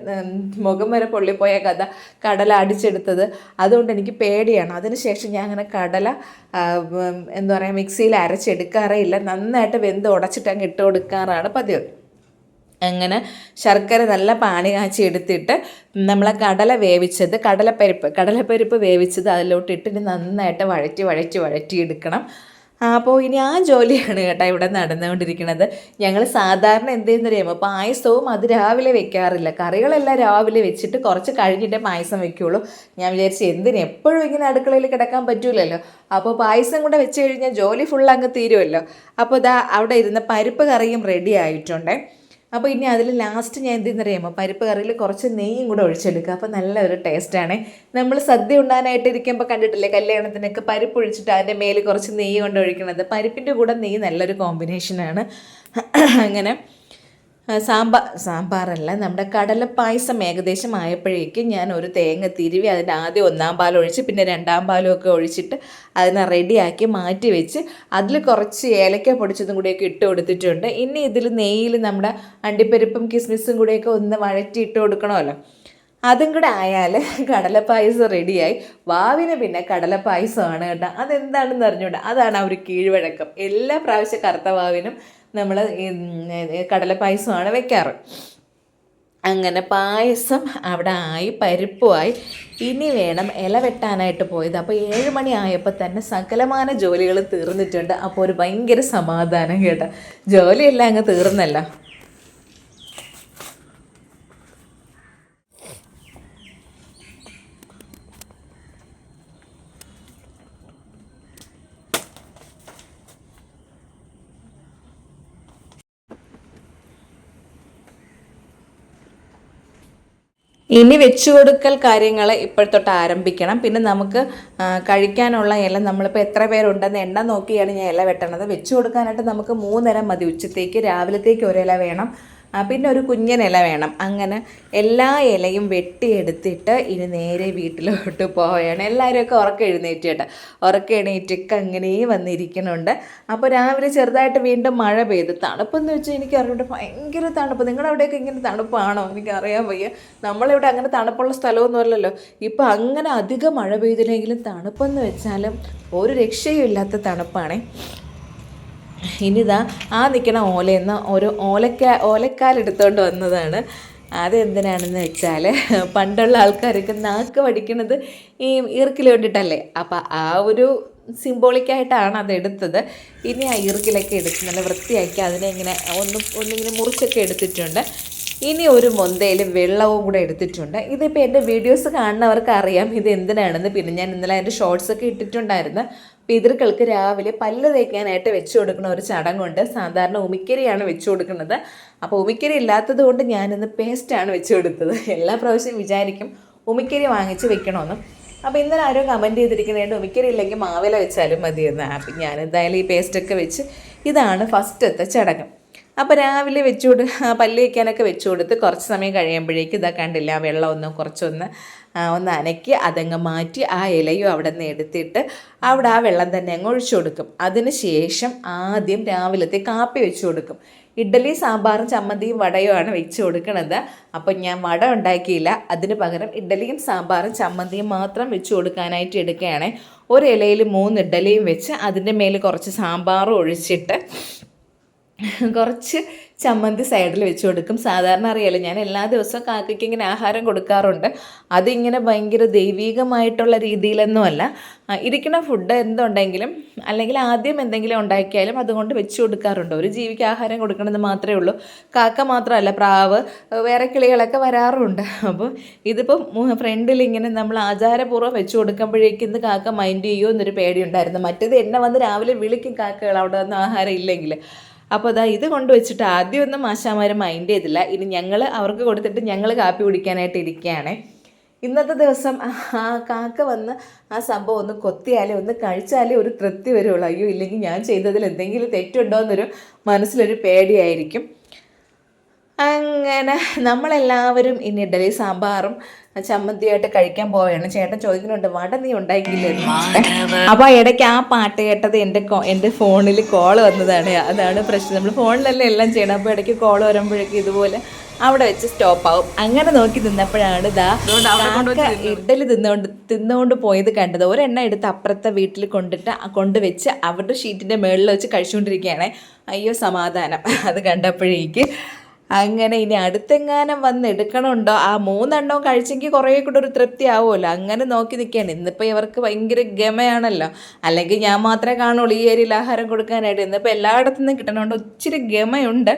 മുഖം വരെ പൊള്ളിപ്പോയ കഥ കടല അടിച്ചെടുത്തത്. അതുകൊണ്ട് എനിക്ക് പേടിയാണ്. അതിനുശേഷം ഞാൻ അങ്ങനെ കടല എന്താ പറയുക മിക്സിയിൽ അരച്ചെടുക്കാറേ ഇല്ല. നന്നായിട്ട് വെന്ത് ഉടച്ചിട്ട് അങ്ങ് ഇട്ട് കൊടുക്കാറാണ് പതിവ്. അങ്ങനെ ശർക്കര നല്ല പാനി കാച്ചി എടുത്തിട്ട് നമ്മളെ കടല വേവിച്ചത് കടലപ്പരിപ്പ് കടലപ്പരിപ്പ് വേവിച്ചത് അതിലോട്ട് ഇട്ടിട്ട് നന്നായിട്ട് വഴറ്റി വഴറ്റി വഴറ്റി എടുക്കണം. അപ്പോൾ ഇനി ആ ജോലിയാണ് കേട്ടോ ഇവിടെ നടന്നുകൊണ്ടിരിക്കുന്നത്. ഞങ്ങൾ സാധാരണ എന്ത് ചെയ്യുന്നറിയാമോ? പായസവും അത് രാവിലെ വെക്കാറില്ല. കറികളെല്ലാം രാവിലെ വെച്ചിട്ട് കുറച്ച് കഴിഞ്ഞിട്ടേ പായസം വെക്കുകയുള്ളൂ ഞാൻ വിചാരിച്ചു എന്തിന്? എപ്പോഴും ഇങ്ങനെ അടുക്കളയിൽ കിടക്കാൻ പറ്റൂലല്ലോ. അപ്പോൾ പായസം കൂടെ വെച്ച് കഴിഞ്ഞാൽ ജോലി ഫുൾ അങ്ങ് തീരുമല്ലോ. അപ്പോൾ ഇതാ അവിടെ ഇരുന്ന പരിപ്പ് കറിയും റെഡി ആയിട്ടുണ്ടേ. അപ്പോൾ ഇനി അതിൽ ലാസ്റ്റ് ഞാൻ എന്തെന്ന് അറിയാമോ? പരിപ്പ് കറിയിൽ കുറച്ച് നെയ്യും കൂടെ ഒഴിച്ചെടുക്കുക. അപ്പോൾ നല്ലൊരു ടേസ്റ്റാണ് നമ്മൾ സദ്യ ഉണ്ടാനായിട്ട് ഇരിക്കുമ്പോൾ കണ്ടിട്ടില്ലേ കല്യാണത്തിനൊക്കെ പരിപ്പ് ഒഴിച്ചിട്ട് അതിന്റെ മേലിൽ കുറച്ച് നെയ്യ് കൊണ്ട് ഒഴിക്കണത്. പരിപ്പിന്റെ കൂടെ നെയ്യ് നല്ലൊരു കോമ്പിനേഷനാണ് അങ്ങനെ. സാമ്പാർ സാമ്പാറല്ല നമ്മുടെ കടല പായസം ഏകദേശം ആയപ്പോഴേക്കും ഞാൻ ഒരു തേങ്ങ തിരുവി അതിന്റെ ആദ്യം ഒന്നാം പാൽ ഒഴിച്ച് പിന്നെ രണ്ടാം പാലും ഒക്കെ ഒഴിച്ചിട്ട് അതിനെ റെഡിയാക്കി മാറ്റി വെച്ച് അതിൽ കുറച്ച് ഏലക്ക പൊടിച്ചതും കൂടിയൊക്കെ ഇട്ട് കൊടുത്തിട്ടുണ്ട്. ഇനി ഇതിൽ നെയ്യിൽ നമ്മുടെ അണ്ടിപ്പരിപ്പും കിസ്മിസും കൂടിയൊക്കെ ഒന്ന് വഴറ്റി ഇട്ട് കൊടുക്കണമല്ലോ. അതും കൂടെ ആയാൽ കടലപ്പായസം റെഡിയായി. വാവിന് പിന്നെ കടലപ്പായസമാണ് കേട്ടോ. അതെന്താണെന്ന് അറിഞ്ഞുകൊണ്ട് അതാണ് ആ ഒരു കീഴ്വഴക്കം. എല്ലാ പ്രാവശ്യം കറുത്ത വാവിനും നമ്മൾ കടലപ്പായസമാണ് വെക്കാറ്. അങ്ങനെ പായസം അവിടെ ആയി പരിപ്പുമായി ഇനി വേണം ഇല വെട്ടാനായിട്ട് പോയത്. അപ്പോൾ ഏഴ് മണി ആയപ്പോൾ തന്നെ സകലമാന ജോലികൾ തീർന്നിട്ടുണ്ട്. അപ്പോൾ ഒരു ഭയങ്കര സമാധാനം കേട്ടോ. ജോലിയെല്ലാം അങ്ങ് തീർന്നല്ലോ. ഇനി വെച്ചു കൊടുക്കൽ കാര്യങ്ങൾ ഇപ്പോഴത്തൊട്ട് ആരംഭിക്കണം. പിന്നെ നമുക്ക് കഴിക്കാനുള്ള ഇല നമ്മളിപ്പോൾ എത്ര പേരുണ്ടെന്ന് എണ്ണം നോക്കിയാണ് ഞാൻ ഇല വെട്ടണത്. വെച്ചു കൊടുക്കാനായിട്ട് നമുക്ക് മൂന്നിരം മതി. ഉച്ചത്തേക്ക് രാവിലത്തേക്ക് ഒരു ഇല വേണം. പിന്നെ ഒരു കുഞ്ഞൻ ഇല വേണം. അങ്ങനെ എല്ലാ ഇലയും വെട്ടിയെടുത്തിട്ട് ഇനി നേരെ വീട്ടിലോട്ട് പോവുകയാണ്. എല്ലാവരുമൊക്കെ ഉറക്കം എഴുന്നേറ്റ് കേട്ടോ. ഉറക്കം എണീറ്റൊക്കെ വന്നിരിക്കുന്നുണ്ട്. അപ്പോൾ രാവിലെ ചെറുതായിട്ട് വീണ്ടും മഴ പെയ്ത് തണുപ്പെന്ന് വെച്ചാൽ എനിക്ക് അറിയുണ്ട് ഭയങ്കര തണുപ്പ്. നിങ്ങളുടെ അവിടെയൊക്കെ ഇങ്ങനെ തണുപ്പാണോ? എനിക്ക് അറിയാൻ വയ്യ. നമ്മളിവിടെ അങ്ങനെ തണുപ്പുള്ള സ്ഥലമൊന്നും അല്ലല്ലോ. ഇപ്പം അങ്ങനെ അധികം മഴ പെയ്തില്ലെങ്കിലും തണുപ്പെന്ന് വെച്ചാലും ഒരു രക്ഷയും ഇല്ലാത്ത തണുപ്പാണേ. ഇനിതാ ആ നിൽക്കണ ഓലയെന്ന് ഒരു ഓലക്ക ഓലക്കാലെടുത്തോണ്ട് വന്നതാണ്. അതെന്തിനാണെന്ന് വെച്ചാൽ പണ്ടുള്ള ആൾക്കാരൊക്കെ നാക്ക് വടിക്കണത് ഈ ഈർക്കിൽ വേണ്ടിയിട്ടല്ലേ അപ്പം ആ ഒരു സിംബോളിക്കായിട്ടാണ് അത് എടുത്തത് ഇനി ആ ഈർക്കിലൊക്കെ എടുത്ത് നല്ല വൃത്തിയാക്കി അതിനെ ഇങ്ങനെ ഒന്ന് ഒന്നിങ്ങനെ മുറിച്ചൊക്കെ എടുത്തിട്ടുണ്ട്. ഇനി ഒരു മൊന്തയിൽ വെള്ളവും കൂടെ എടുത്തിട്ടുണ്ട്. ഇതിപ്പോൾ എന്റെ വീഡിയോസ് കാണുന്നവർക്ക് അറിയാം ഇത് എന്തിനാണെന്ന് പിന്നെ ഞാൻ ഇന്നലെ അതിന്റെ ഷോർട്സ് ഒക്കെ ഇട്ടിട്ടുണ്ടായിരുന്നു. പിതൃക്കൾക്ക് രാവിലെ പല്ല് തേക്കാനായിട്ട് വെച്ചു കൊടുക്കുന്ന ഒരു ചടങ്ങുണ്ട്. സാധാരണ ഉമിക്കരിയാണ് വെച്ചു കൊടുക്കുന്നത്. അപ്പോൾ ഉമിക്കരി ഇല്ലാത്തത് കൊണ്ട് ഞാനിന്ന് പേസ്റ്റാണ് വെച്ചു കൊടുത്തത്. എല്ലാ പ്രാവശ്യം വിചാരിക്കും ഉമിക്കരി വാങ്ങിച്ച് വെക്കണമെന്ന് അപ്പോൾ ഇന്നലെ ആരോ കമന്റ് ചെയ്തിരിക്കുന്നതുകൊണ്ട് ഉമിക്കരി ഇല്ലെങ്കിൽ മാവില വെച്ചാലും മതിയെന്ന്. അപ്പം ഞാൻ എന്തായാലും ഈ പേസ്റ്റൊക്കെ വെച്ച് ഇതാണ് ഫസ്റ്റത്തെ ചടങ്ങ്. അപ്പോൾ രാവിലെ വെച്ച് കൊടു പല്ല് വയ്ക്കാനൊക്കെ വെച്ച് കൊടുത്ത് കുറച്ച് സമയം കഴിയുമ്പോഴേക്ക് ഇതാ കണ്ടില്ല ആ വെള്ളം ഒന്ന് കുറച്ചൊന്ന് ഒന്ന് അനക്കി അതങ്ങ് മാറ്റി ആ ഇലയും അവിടെ നിന്ന് എടുത്തിട്ട് അവിടെ ആ വെള്ളം തന്നെ അങ്ങ് ഒഴിച്ചു കൊടുക്കും. അതിന് ശേഷം ആദ്യം രാവിലത്തെ കാപ്പി വെച്ച് കൊടുക്കും. ഇഡ്ഡലി സാമ്പാറും ചമ്മന്തിയും വടയുമാണ് വെച്ച് കൊടുക്കണത്. അപ്പോൾ ഞാൻ വട ഉണ്ടാക്കിയില്ല. അതിന് പകരം ഇഡ്ഡലിയും സാമ്പാറും ചമ്മന്തിയും മാത്രം വെച്ച് കൊടുക്കാനായിട്ട് എടുക്കുകയാണ്. ഒരു ഇലയിൽ മൂന്ന് ഇഡ്ഡലിയും വെച്ച് അതിന്റെ മേൽ കുറച്ച് സാമ്പാറും ഒഴിച്ചിട്ട് കുറച്ച് ചമ്മന്തി സൈഡിൽ വെച്ച് കൊടുക്കും. സാധാരണ അറിയാലോ ഞാൻ എല്ലാ ദിവസവും കാക്കയ്ക്ക് ഇങ്ങനെ ആഹാരം കൊടുക്കാറുണ്ട്. അതിങ്ങനെ ഭയങ്കര ദൈവീകമായിട്ടുള്ള രീതിയിലൊന്നുമല്ല. അല്ല ഇരിക്കുന്ന ഫുഡ് എന്തുണ്ടെങ്കിലും അല്ലെങ്കിൽ ആദ്യം എന്തെങ്കിലും ഉണ്ടാക്കിയാലും അതുകൊണ്ട് വെച്ച് കൊടുക്കാറുണ്ട്. ഒരു ജീവിക്ക് ആഹാരം കൊടുക്കണമെന്ന് മാത്രമേ ഉള്ളൂ. കാക്ക മാത്രമല്ല പ്രാവ് വേറെ കിളികളൊക്കെ വരാറുണ്ട്. അപ്പോൾ ഇതിപ്പം ഫ്രണ്ടിൽ ഇങ്ങനെ നമ്മൾ ആചാരപൂർവം വെച്ച് കൊടുക്കുമ്പോഴേക്കും ഇന്ന് കാക്ക മൈൻഡ് ചെയ്യുമോ എന്നൊരു പേടിയുണ്ടായിരുന്നു. മറ്റേത് എന്നെ വന്ന് രാവിലെ വിളിക്കും കാക്കകൾ അവിടെ വന്ന് ആഹാരം ഇല്ലെങ്കിൽ. അപ്പോൾ അതാ ഇത് കൊണ്ടുവച്ചിട്ട് ആദ്യമൊന്നും ആശാമാർ മൈൻഡ് ചെയ്തില്ല. ഇനി ഞങ്ങൾ അവർക്ക് കൊടുത്തിട്ട് ഞങ്ങൾ കാപ്പി കുടിക്കാനായിട്ട് ഇരിക്കുകയാണ്. ഇന്നത്തെ ദിവസം ആ കാക്ക വന്ന് ആ സംഭവം ഒന്ന് കൊത്തിയാലേ ഒന്ന് കഴിച്ചാലേ ഒരു തൃപ്തി വരുള്ളൂ. അയ്യോ ഇല്ലെങ്കിൽ ഞാൻ ചെയ്തതിൽ എന്തെങ്കിലും തെറ്റുണ്ടോ എന്നൊരു മനസ്സിലൊരു പേടിയായിരിക്കും. അങ്ങനെ നമ്മളെല്ലാവരും ഇനി ഇഡലി സാമ്പാറും ചമ്മന്തിയായിട്ട് കഴിക്കാൻ പോവുകയാണ്. ചേട്ടൻ ചോദിക്കുന്നുണ്ട് വട നീ ഉണ്ടാക്കിയില്ലേ? അപ്പോൾ ഇടയ്ക്ക് ആ പാട്ട് കേട്ടത് എന്റെ എന്റെ ഫോണിൽ കോൾ വന്നതാണ്. അതാണ് പ്രശ്നം. നമ്മൾ ഫോണിലല്ലേ എല്ലാം ചെയ്യണം. അപ്പോൾ ഇടയ്ക്ക് കോൾ വരുമ്പോഴേക്കും ഇതുപോലെ അവിടെ വെച്ച് സ്റ്റോപ്പ് ആവും. അങ്ങനെ നോക്കി നിന്നപ്പോഴാണ് ഇതാ ഇഡലി തിന്നുകൊണ്ട് തിന്നുകൊണ്ട് പോയത് കണ്ടത്. ഒരെണ്ണ എടുത്ത് അപ്പുറത്തെ വീട്ടിൽ കൊണ്ടിട്ട് കൊണ്ടുവച്ച് അവരുടെ ഷീറ്റിന്റെ മുകളിൽ വെച്ച് കഴിച്ചുകൊണ്ടിരിക്കുകയാണ്. അയ്യോ സമാധാനം. അത് കണ്ടപ്പോഴേക്ക് അങ്ങനെ ഇനി അടുത്തെങ്ങാനും വന്ന് എടുക്കണമുണ്ടോ ആ മൂന്നെണ്ണവും കഴിച്ചെങ്കിൽ കുറേ കൂടെ ഒരു തൃപ്തി ആവുമല്ലോ. അങ്ങനെ നോക്കി നിൽക്കുകയാണ്. ഇന്നിപ്പോൾ ഇവർക്ക് ഭയങ്കര ഗമയാണല്ലോ. അല്ലെങ്കിൽ ഞാൻ മാത്രമേ കാണുള്ളൂ ഈ ഏരിയയിൽ ആഹാരം കൊടുക്കാനായിട്ട്. ഇന്നിപ്പോൾ എല്ലായിടത്തു നിന്നും കിട്ടണോണ്ട്. ഒത്തിരി ഗമയുണ്ട്.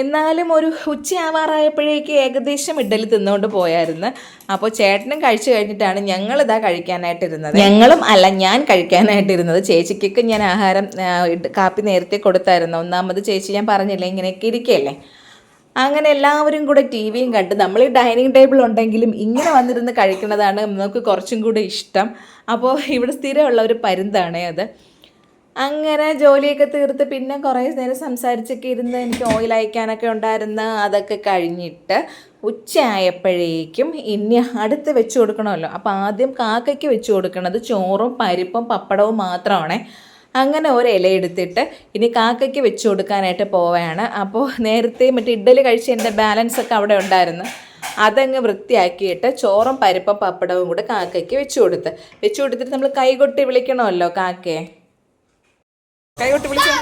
എന്നാലും ഒരു ഉച്ചയാവാറായപ്പോഴേക്ക് ഏകദേശം ഇഡലി തിന്നുകൊണ്ട് പോയായിരുന്നു. അപ്പോൾ ചേട്ടനും കഴിച്ചു കഴിഞ്ഞിട്ടാണ് ഞങ്ങളിതാ കഴിക്കാനായിട്ടിരുന്നത്. ഞങ്ങളും അല്ല ഞാൻ കഴിക്കാനായിട്ടിരുന്നത്. ചേച്ചിക്കൊക്കെ ഞാൻ ആഹാരം കാപ്പി നേരത്തെ കൊടുത്തായിരുന്നു. ഒന്നാമത് ചേച്ചി ഞാൻ പറഞ്ഞില്ലേ ഇങ്ങനെയൊക്കെ ഇരിക്കുകയല്ലേ അങ്ങനെ എല്ലാവരും കൂടെ ടി വിയും കണ്ട് നമ്മൾ ഈ ഡൈനിങ് ടേബിൾ ഉണ്ടെങ്കിലും ഇങ്ങനെ വന്നിരുന്ന് കഴിക്കുന്നതാണ് നമുക്ക് കുറച്ചും കൂടെ ഇഷ്ടം. അപ്പോൾ ഇവിടെ സ്ഥിരമുള്ള ഒരു പരുന്താണേ അത്. അങ്ങനെ ജോലിയൊക്കെ തീർത്ത് പിന്നെ കുറേ നേരം സംസാരിച്ചൊക്കെ ഇരുന്ന് എനിക്ക് ഓയിൽ അയക്കാനൊക്കെ ഉണ്ടായിരുന്നു. അതൊക്കെ കഴിഞ്ഞിട്ട് ഉച്ചയായപ്പോഴേക്കും ഇനി അടുത്ത് വെച്ച് കൊടുക്കണമല്ലോ. അപ്പോൾ ആദ്യം കാക്കയ്ക്ക് വെച്ച് കൊടുക്കണത് ചോറും പരിപ്പും പപ്പടവും മാത്രമാണേ. അങ്ങനെ ഒരു ഇല എടുത്തിട്ട് ഇനി കാക്കയ്ക്ക് വെച്ച് കൊടുക്കാനായിട്ട് പോവുകയാണ് അപ്പോൾ നേരത്തെ മറ്റേ ഇഡ്ഡലി കഴിച്ച് എന്റെ ബാലൻസ് ഒക്കെ അവിടെ ഉണ്ടായിരുന്നു. അതങ്ങ് വൃത്തിയാക്കിയിട്ട് ചോറും പരിപ്പും പപ്പടവും കൂടെ കാക്കയ്ക്ക് വെച്ച് കൊടുത്ത്. വെച്ച് കൊടുത്തിട്ട് നമ്മൾ കൈകൊട്ടി വിളിക്കണമല്ലോ കാക്കയെ. കൈകൊട്ടി വിളിച്ചോ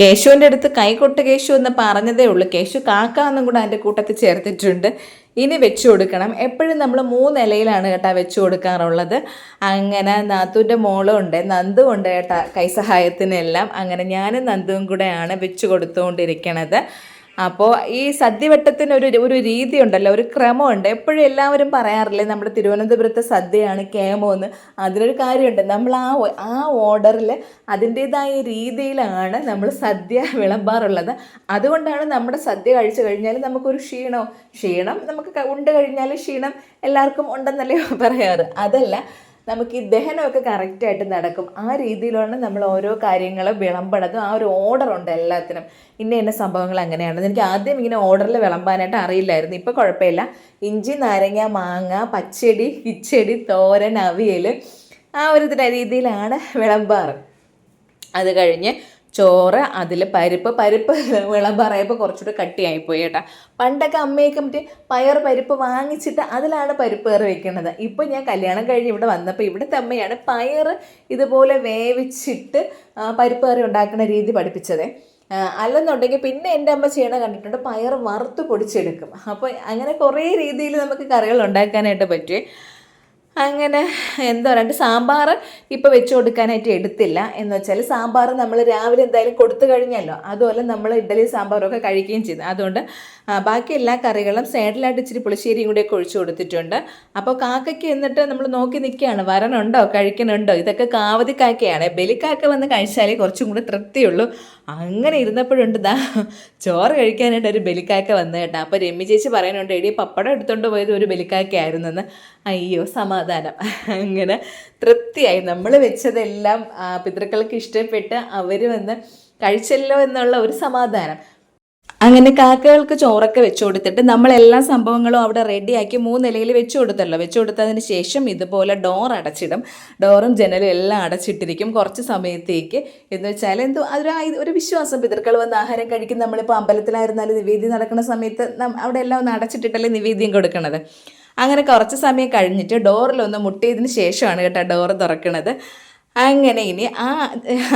കേശുവിന്റെ അടുത്ത് കൈകൊട്ട് കേശു എന്ന് പറഞ്ഞതേ ഉള്ളൂ. കേശു കാക്ക എന്നും കൂടെ അതിന്റെ കൂട്ടത്തിൽ ചേർത്തിട്ടുണ്ട്. ഇനി വെച്ചു കൊടുക്കണം. എപ്പോഴും നമ്മൾ മൂന്നിലയിലാണ് കേട്ടോ വെച്ചു കൊടുക്കാറുള്ളത്. അങ്ങനെ നാത്തൂന്റെ മോളും ഉണ്ട് നന്ദു ഉണ്ട് കേട്ടോ കൈസഹായത്തിനെല്ലാം. അങ്ങനെ ഞാനും നന്ദുവും കൂടെയാണ് വെച്ചു കൊടുത്തുകൊണ്ടിരിക്കണത്. അപ്പോൾ ഈ സദ്യവട്ടത്തിന് ഒരു ഒരു രീതി ഉണ്ടല്ലോ ഒരു ക്രമമുണ്ട്. എപ്പോഴും എല്ലാവരും പറയാറില്ലേ നമ്മുടെ തിരുവനന്തപുരത്തെ സദ്യയാണ് കേമോ എന്ന് അതിനൊരു കാര്യമുണ്ട് നമ്മൾ ആ ആ ഓർഡറിൽ അതിന്റേതായ രീതിയിലാണ് നമ്മൾ സദ്യ വിളമ്പാറുള്ളത്. അതുകൊണ്ടാണ് നമ്മുടെ സദ്യ കഴിച്ചു കഴിഞ്ഞാൽ നമുക്കൊരു ക്ഷീണം ക്ഷീണം നമുക്ക് ഉണ്ട് കഴിഞ്ഞാൽ ക്ഷീണം എല്ലാവർക്കും ഉണ്ടെന്നല്ലേ പറയാറ്. അതല്ല നമുക്ക് ഈ ദഹനമൊക്കെ കറക്റ്റായിട്ട് നടക്കും. ആ രീതിയിലാണ് നമ്മൾ ഓരോ കാര്യങ്ങളും വിളമ്പണതും. ആ ഒരു ഓർഡർ ഉണ്ട് എല്ലാത്തിനും. ഇന്ന ഇന്ന സംഭവങ്ങൾ അങ്ങനെയാണ് എനിക്ക് ആദ്യം ഇങ്ങനെ ഓർഡറിൽ വിളമ്പാനായിട്ട് അറിയില്ലായിരുന്നു. ഇപ്പോൾ കുഴപ്പമില്ല. ഇഞ്ചി നാരങ്ങ മാങ്ങ പച്ചടി കിച്ചടി തോരൻ അവിയൽ ആ ഒരു രീതിയിലാണ് വിളമ്പാറ്. അത് കഴിഞ്ഞ് ചോറ് അതിൽ പരിപ്പ്. പരിപ്പ് വിളമ്പറയപ്പോൾ കുറച്ചുകൂടെ കട്ടിയായിപ്പോയി കേട്ടോ. പണ്ടൊക്കെ അമ്മയൊക്കെ മറ്റേ പയർ പരിപ്പ് വാങ്ങിച്ചിട്ട് അതിലാണ് പരിപ്പ് കയറി വെക്കുന്നത്. ഇപ്പോൾ ഞാൻ കല്യാണം കഴിഞ്ഞ് ഇവിടെ വന്നപ്പോൾ ഇവിടുത്തെ അമ്മയാണ് പയർ ഇതുപോലെ വേവിച്ചിട്ട് പരിപ്പ് കറി ഉണ്ടാക്കുന്ന രീതി പഠിപ്പിച്ചത്. അല്ലെന്നുണ്ടെങ്കിൽ പിന്നെ എന്റെ അമ്മ ചെയ്യണ കണ്ടിട്ടുണ്ട് പയർ വറുത്ത് പൊടിച്ചെടുക്കും. അപ്പോൾ അങ്ങനെ കുറേ രീതിയിൽ നമുക്ക് കറികൾ ഉണ്ടാക്കാനായിട്ട് പറ്റുമേ അങ്ങനെ എന്താ പറയുക സാമ്പാർ ഇപ്പോൾ വെച്ച് കൊടുക്കാനായിട്ട് എടുത്തില്ല. എന്ന് വെച്ചാൽ സാമ്പാർ നമ്മൾ രാവിലെ എന്തായാലും കൊടുത്തു കഴിഞ്ഞല്ലോ. അതുപോലെ നമ്മൾ ഇഡ്ഡലി സാമ്പാറും ഒക്കെ കഴിക്കുകയും ചെയ്തു. അതുകൊണ്ട് ബാക്കി എല്ലാ കറികളും സൈഡിലായിട്ട് ഇച്ചിരി പുളിശ്ശേരിയും കൂടിയൊക്കെ ഒഴിച്ചു കൊടുത്തിട്ടുണ്ട്. അപ്പോൾ കാക്കയ്ക്ക് എന്നിട്ട് നമ്മൾ നോക്കി നിൽക്കുകയാണ്. വരണുണ്ടോ കഴിക്കണുണ്ടോ ഇതൊക്കെ കാവതി കാക്കയാണ്. ബലിക്കാക്ക വന്ന് കഴിച്ചാലേ കുറച്ചും കൂടി തൃപ്തിയുള്ളൂ. അങ്ങനെ ഇരുന്നപ്പോഴുണ്ട് ദാ ചോറ് കഴിക്കാനായിട്ട് ഒരു ബലിക്കാക്ക വന്നു കേട്ടോ. അപ്പോൾ രമ്യ ചേച്ചി പറയാനുണ്ട് എടി പപ്പടം എടുത്തുകൊണ്ട് പോയത് ഒരു ബലിക്കാക്കയായിരുന്നെന്ന്. അയ്യോ സമാധാനം. അങ്ങനെ തൃപ്തിയായി. നമ്മൾ വെച്ചതെല്ലാം പിതൃക്കൾക്ക് ഇഷ്ടപ്പെട്ട് അവർ വന്ന് കഴിച്ചല്ലോ എന്നുള്ള ഒരു സമാധാനം. അങ്ങനെ കാക്കകൾക്ക് ചോറൊക്കെ വെച്ചു കൊടുത്തിട്ട് നമ്മൾ എല്ലാ സംഭവങ്ങളും അവിടെ റെഡിയാക്കി മൂന്നിലയിൽ വെച്ചു കൊടുത്തല്ലോ. വെച്ചു കൊടുത്തതിന് ശേഷം ഇതുപോലെ ഡോർ അടച്ചിടും. ഡോറും ജനലും എല്ലാം അടച്ചിട്ടിരിക്കും കുറച്ച് സമയത്തേക്ക്. എന്ന് വെച്ചാൽ എന്തോ അതൊരു ഒരു വിശ്വാസം. പിതൃക്കൾ വന്ന് ആഹാരം കഴിക്കും നമ്മളിപ്പോൾ അമ്പലത്തിലായിരുന്നാലും നിവേദ്യം നടക്കുന്ന സമയത്ത് അവിടെ എല്ലാം ഒന്ന് അടച്ചിട്ടിട്ടല്ലേ നിവേദ്യം കൊടുക്കണത്. അങ്ങനെ കുറച്ച് സമയം കഴിഞ്ഞിട്ട് ഡോറിൽ ഒന്ന് മുട്ടിയതിന് ശേഷമാണ് കേട്ടോ ഡോറ് തുറക്കുന്നത് അങ്ങനെ ഇനി ആ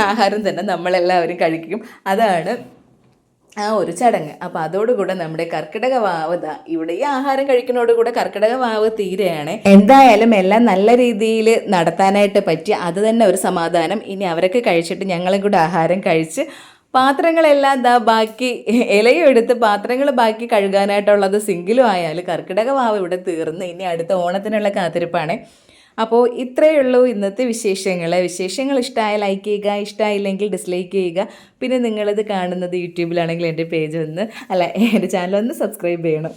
ആഹാരം തന്നെ നമ്മളെല്ലാവരും കഴിക്കും. അതാണ് ആ ഒരു ചടങ്ങ്. അപ്പോൾ അതോടുകൂടെ നമ്മുടെ കർക്കിടക വാവ് ദാ ഇവിടെ ഈ ആഹാരം കഴിക്കുന്നതോടുകൂടെ കർക്കിടക വാവ് തീരെയാണ്. എന്തായാലും എല്ലാം നല്ല രീതിയിൽ നടത്താനായിട്ട് പറ്റി. അത് തന്നെ ഒരു സമാധാനം. ഇനി അവരൊക്കെ കഴിച്ചിട്ട് ഞങ്ങളും കൂടെ ആഹാരം കഴിച്ച് പാത്രങ്ങളെല്ലാം ദാ ബാക്കി ഇലയും എടുത്ത് പാത്രങ്ങൾ ബാക്കി കഴുകാനായിട്ടുള്ളത് സിങ്കിലും ആയാൽ കർക്കിടക വാവ് ഇവിടെ തീർന്ന്. ഇനി അടുത്ത ഓണത്തിനുള്ള കാത്തിരിപ്പാണ്. അപ്പോൾ ഇത്രയേ ഉള്ളൂ ഇന്നത്തെ വിശേഷങ്ങൾ വിശേഷങ്ങൾ ഇഷ്ടമായ ലൈക്ക് ചെയ്യുക ഇഷ്ടമായില്ലെങ്കിൽ ഡിസ്ലൈക്ക് ചെയ്യുക. പിന്നെ നിങ്ങളിത് കാണുന്നത് യൂട്യൂബിലാണെങ്കിൽ എന്റെ പേജ് ഒന്ന് അല്ല എന്റെ ചാനൽ ഒന്ന് സബ്സ്ക്രൈബ് ചെയ്യണം.